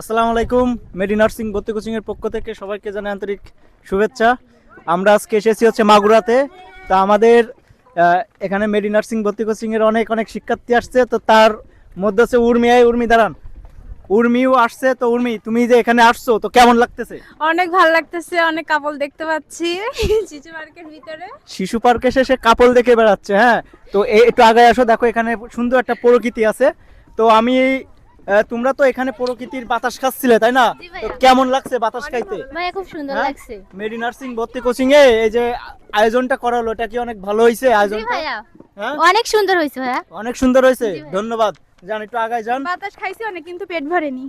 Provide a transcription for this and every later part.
আসসালামু আলাইকুম মেডি নার্সিং ভর্তি কোচিং এর পক্ষ থেকে সবাইকে জানাই আন্তরিক শুভেচ্ছা। আমরা আজকে এসেছি হচ্ছে মাগুরাতে। তা আমাদের এখানে মেডি নার্সিং ভর্তি কোচিং এর অনেক অনেক শিক্ষার্থী আসছে। তো তার মধ্যে হচ্ছে উর্মি। আয় উর্মি দাঁড়ান। উর্মিও আসছে। তো উর্মি তুমি যে এখানে আসছো তো কেমন লাগতেছে? অনেক ভালো লাগতেছে অনেক কাপল দেখতে পাচ্ছি। চিচু পার্কের ভিতরে। শিশু পার্কে এসে সে কাপল দেখে বেড়াচ্ছে হ্যাঁ। তো একটু আগে আসো। দেখো এখানে সুন্দর একটা প্রকৃতি আছে। তো আমি তোমরা তো এখানে প্রকৃতির বাতাস খাচ্ছিলে তাই না? কেমন লাগছে বাতাস খাইতে? ভাইয়া খুব সুন্দর হ্যাঁ? লাগছে। মেডি নার্সিং ভর্তি কোচিং এ এই যে আয়োজনটা করা হলো এটা কি অনেক ভালো হয়েছে ভাইয়া। হ্যাঁ? অনেক সুন্দর হয়েছে ভাইয়া। অনেক সুন্দর হয়েছে ধন্যবাদ। যান একটু আগায় যান। বাতাস খাইছি অনেক কিন্তু পেট ভরেনি।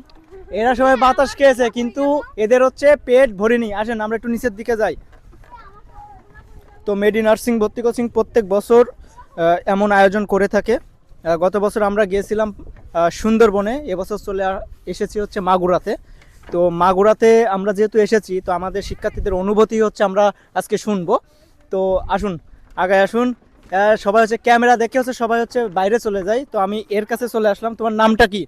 এরা সবাই বাতাস খেয়েছে কিন্তু এদের হচ্ছে পেট ভরেনি। আসেন আমরা একটু নিচের দিকে যাই। তো মেডি নার্সিং ভর্তি কোচিং প্রত্যেক বছর আহ, এমন আয়োজন করে থাকে। গত বছর আমরা গিয়েছিলাম সুন্দরবনে। এবছর চলে এসেছি হচ্ছে মাগুরাতে। তো মাগুরাতে আমরা যেহেতু এসেছি তো আমাদের শিক্ষার্থীদের অনুভূতি হচ্ছে আমরা আজকে শুনব। তো আসুন আগে আসুন। সবাই হচ্ছে ক্যামেরা দেখে হচ্ছে সবাই হচ্ছে বাইরে চলে যায়। তো আমি এর কাছে চলে আসলাম। তোমার নামটা কি?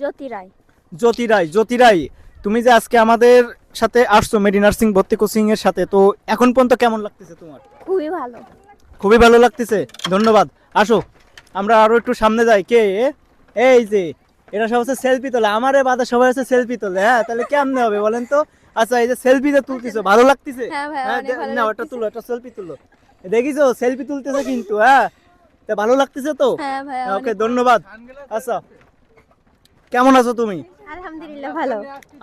জ্যোতি রায়। জ্যোতি রায় জ্যোতি রায় তুমি যে আজকে আমাদের সাথে আসছো মেডি নার্সিং ভর্তি কোচিং এর সাথে তো এখন পর্যন্ত কেমন লাগতেছে তোমার? খুবই ভালো। খুবই ভালো লাগতেছে ধন্যবাদ। আসো। আমরা আরও একটু সামনে যাই কে? এই যে এটা সব হচ্ছে সেলফি তোলে। আমার বাদে সবাই হচ্ছে সেলফি তোলে হ্যাঁ? তাহলে কেমনে হবে বলেন তো? আচ্ছা এই যে সেলফি যে তুলতেছো ভালো লাগতেছে? হ্যাঁ ভাই, হ্যাঁ, নাও একটা তুলো একটা সেলফি তুলো। দেখিছো? সেলফি তুলতেছে কিন্তু হ্যাঁ? তা ভালো লাগতেছে তো? হ্যাঁ ওকে ধন্যবাদ। আচ্ছা কেমন আছো তুমি? আলহামদুলিল্লাহ ভালো।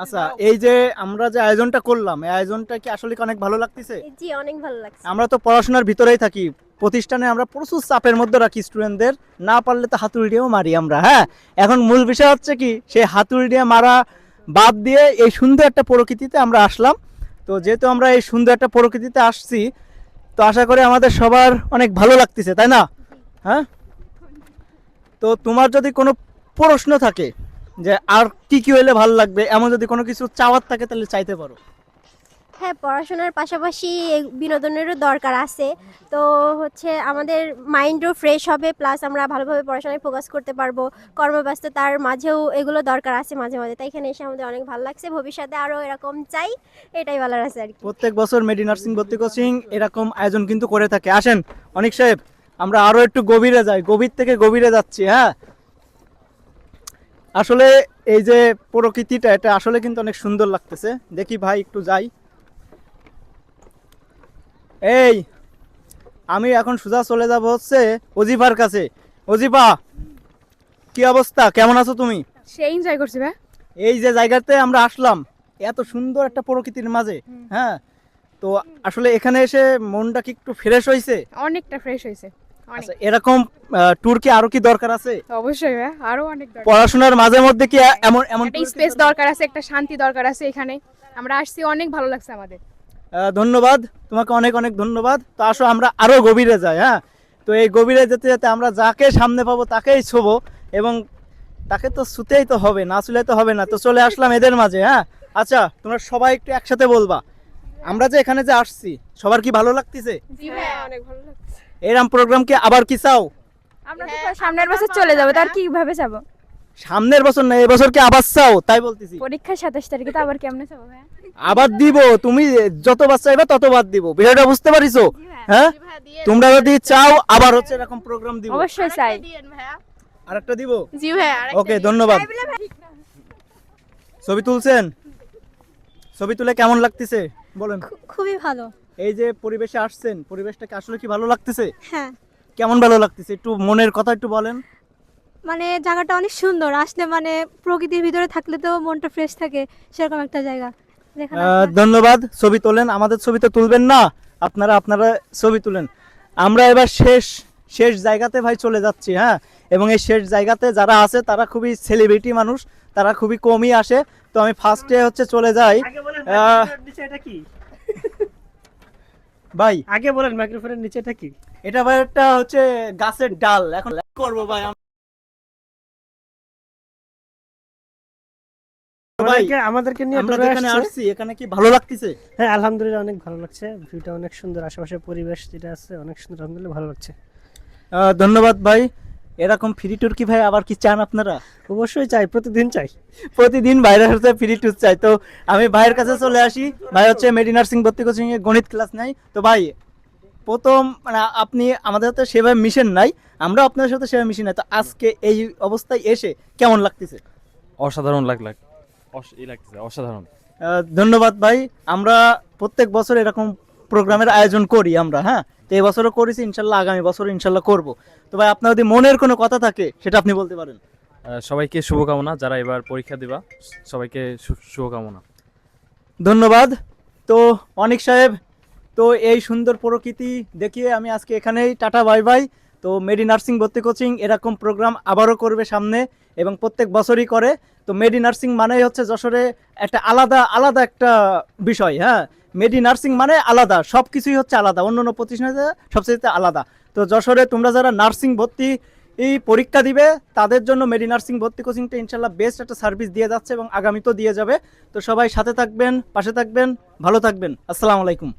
আচ্ছা এই যে আমরা যে আয়োজনটা করলাম এই আয়োজনটা কি আসলে অনেক ভালো লাগতেছে? জি অনেক ভালো লাগছে। আমরা তো পড়াশোনার ভিতরেই থাকি। প্রতিষ্ঠানে আমরা প্রচুর চাপের মধ্যে রাখি স্টুডেন্টদের না পারলে তো হাতুড়ি দিয়েও মারি আমরা হ্যাঁ? এখন মূল বিষয় হচ্ছে কি সেই হাতুড়ি দিয়ে মারা বাদ দিয়ে এই সুন্দর একটা প্রকৃতিতে আমরা আসলাম। তো যেহেতু আমরা এই সুন্দর একটা প্রকৃতিতে আসছি তো আশা করি আমাদের সবার অনেক ভালো লাগতেছে তাই না? হ্যাঁ? তো তোমার যদি কোনো প্রশ্ন থাকে যে আর কি কি হইলে ভালো লাগবে? এমন যদি কোনো কিছু চাওয়ার থাকে তাহলে চাইতে পারো। হ্যাঁ পড়াশোনার পাশাপাশি বিনোদনেরও দরকার আছে। তো হচ্ছে আমাদের মাইন্ডও ফ্রেশ হবে প্লাস আমরা ভালোভাবে পড়াশোনায় ফোকাস করতে পারব। কর্মব্যস্ততার মাঝেও এগুলো দরকার আছে মাঝে মাঝে। তাই এখানে এসে আমাদের অনেক ভালো লাগছে। ভবিষ্যতে আরও এরকম চাই এটাই বলার আছে আর কি। প্রত্যেক বছর মেডি নার্সিং ভর্তি কোচিং এরকম আয়োজন কিন্তু করে থাকে। আসেন অনেক সাহেব আমরা আরও একটু গভীরে যাই। গভীর থেকে গভীরে যাচ্ছি হ্যাঁ? আসলে এই যে প্রকৃতিটা এটা আসলে কিন্তু অনেক সুন্দর লাগতেছে। দেখি ভাই একটু যাই। এই আমি এখন সোজা চলে যাব হচ্ছে অজিফার কাছে। অজিফা কি অবস্থা? কেমন আছো তুমি? সে এনজয় করছে ভাই। এই যে জায়গাতে আমরা আসলাম এত সুন্দর একটা প্রকৃতির মাঝে হ্যাঁ? তো আসলে এখানে এসে মনটা কি একটু ফ্রেশ হয়েছে অনেকটা ফ্রেশ হয়েছে আচ্ছা এরকম ট্যুর কি আরও কি দরকার আছে? অবশ্যই আরও অনেক দরকার। পড়াশোনার মাঝে মধ্যে কি এমন এমন একটা স্পেস দরকার? আছে একটা শান্তি দরকার আছে এখানে। আমরা আসছি অনেক ভালো লাগছে আমাদের। ধন্যবাদ তোমাকে অনেক অনেক ধন্যবাদ। তো আসো আমরা আরও গভীরে যাই হ্যাঁ? তো এই গভীরে যেতে যেতে আমরা যাকে সামনে পাবো তাকেই ছোবো এবং তাকে তো শুতেই তো হবে না শুলে তো হবে না। তো চলে আসলাম এদের মাঝে হ্যাঁ? আচ্ছা তোমরা সবাই একটু একসাথে বলবা। আমরা যে এখানে যে আসছি সবার কি ভালো লাগতেছে? জি ভাই অনেক ভালো লাগছে। এরম প্রোগ্রাম কি আবার কি চাও? আমরা তো সামনের বছর চলে যাব তার কীভাবে যাব সামনের বছর না এবছর কি আবার চাও? তাই বলতেছি। পরীক্ষা সাতাশ তারিখে তো আবার কেমনে যাব ভাই আবার দিব তুমি যতবার চাইবা ততবার দিব। বিষয়টা বুঝতে পারিছো? হ্যাঁ? তোমরা যদি চাও আবার হচ্ছে এরকম প্রোগ্রাম দিব। অবশ্যই চাই। আরেকটা দিব? জি ভাই ওকে ধন্যবাদ। ছবি তুলছেন? ছবি তুলে কেমন লাগতেছে? বলেন। খুবই ভালো। এই যে পরিবেশে আসছেন পরিবেশটাকে আসলে কি ভালো লাগতেছে? হ্যাঁ। কেমন ভালো লাগতেছে? একটু মনের কথা একটু বলেন। মানে জায়গাটা অনেক সুন্দর আসলে মানে প্রকৃতির ভিতরে থাকলে তো মনটা ফ্রেশ থাকে সেরকম একটা জায়গা। আহ, ধন্যবাদ ছবি তোলেন আমাদের ছবি তো তুলবেন না আপনারা আপনারা ছবি তুলেন। আমরা এবার শেষ শেষ জায়গাতে ভাই চলে যাচ্ছি হ্যাঁ? এবং এই শেষ জায়গাতে যারা আছে তারা খুবই সেলিব্রিটি মানুষ তারা খুবই কমই আসে। তো আমি ফার্স্টে হচ্ছে চলে যাই। আহ, ভাই। আগে বলেন মাইক্রোফোনের নিচেটা কি? এটা ভাই একটা হচ্ছে গাছের ডাল। এখন করব ভাই আমাদেরকে নিয়ে আমরা tour এ যেখানে আসছে। এখানে কি ভালো লাগতেছে? হ্যাঁ আলহামদুলিল্লাহ অনেক ভালো লাগছে। ভিউটা অনেক সুন্দর আশেপাশে পরিবেশ যেটা আছে অনেক সুন্দর আলহামদুলিল্লাহ ভালো লাগছে। ধন্যবাদ ভাই। এরকম ফ্রি ট্যুর কি ভাই? আবার কি চান আপনারা? অবশ্যই চাই প্রতিদিন চাই। প্রতিদিন ভাইয়ের হচ্ছে ফ্রি ট্যুর চাই। তো আমি ভাইয়ের কাছে চলে আসি। ভাই হচ্ছে মেডি নার্সিং ভর্তি কোচিং এ গণিত ক্লাস নাই তো ভাই প্রথম মানে আপনি আমাদের সাথে সেভাবে মিশেন নাই। আমরা আপনার সাথে সেভাবে মিশি নাই। তো আজকে এই অবস্থায় এসে কেমন লাগতেছে? অসাধারণ লাগ লাগ অস- ই লাগতেছে অসাধারণ। আহ, ধন্যবাদ ভাই। আমরা প্রত্যেক বছর এরকম প্রোগ্রামের আয়োজন করি আমরা হ্যাঁ? তো এই বছরও করেছি ইনশাল্লাহ আগামী বছর ইনশাল্লাহ করব। তো ভাই আপনার যদি মনের কোনো কথা থাকে সেটা আপনি বলতে পারেন। সবাইকে শুভকামনা যারা এবার পরীক্ষা দিবা সবাইকে শুভকামনা। ধন্যবাদ। তো অনিক সাহেব তো এই সুন্দর প্রকৃতি দেখিয়ে আমি আজকে এখানেই টাটা বাই বাই। তো মেডি নার্সিং ভর্তি কোচিং এরকম প্রোগ্রাম আবারও করবে সামনে এবং প্রত্যেক বছরই করে। তো মেডি নার্সিং মানেই হচ্ছে যশোরে একটা আলাদা আলাদা একটা বিষয় হ্যাঁ? মেডি নার্সিং মানে আলাদা সব কিছুই হচ্ছে আলাদা, অন্য অন্য প্রতিষ্ঠানে সবচেয়ে আলাদা। তো যশোরে তোমরা যারা নার্সিং ভর্তি এই পরীক্ষা দিবে, তাদের জন্য মেডি নার্সিং ভর্তি কোচিংটা ইনশাল্লাহ বেস্ট একটা সার্ভিস দিয়ে যাচ্ছে এবং আগামীতেও দিয়ে যাবে। তো সবাই সাথে থাকবেন, পাশে থাকবেন, ভালো থাকবেন। আসসালামু আলাইকুম।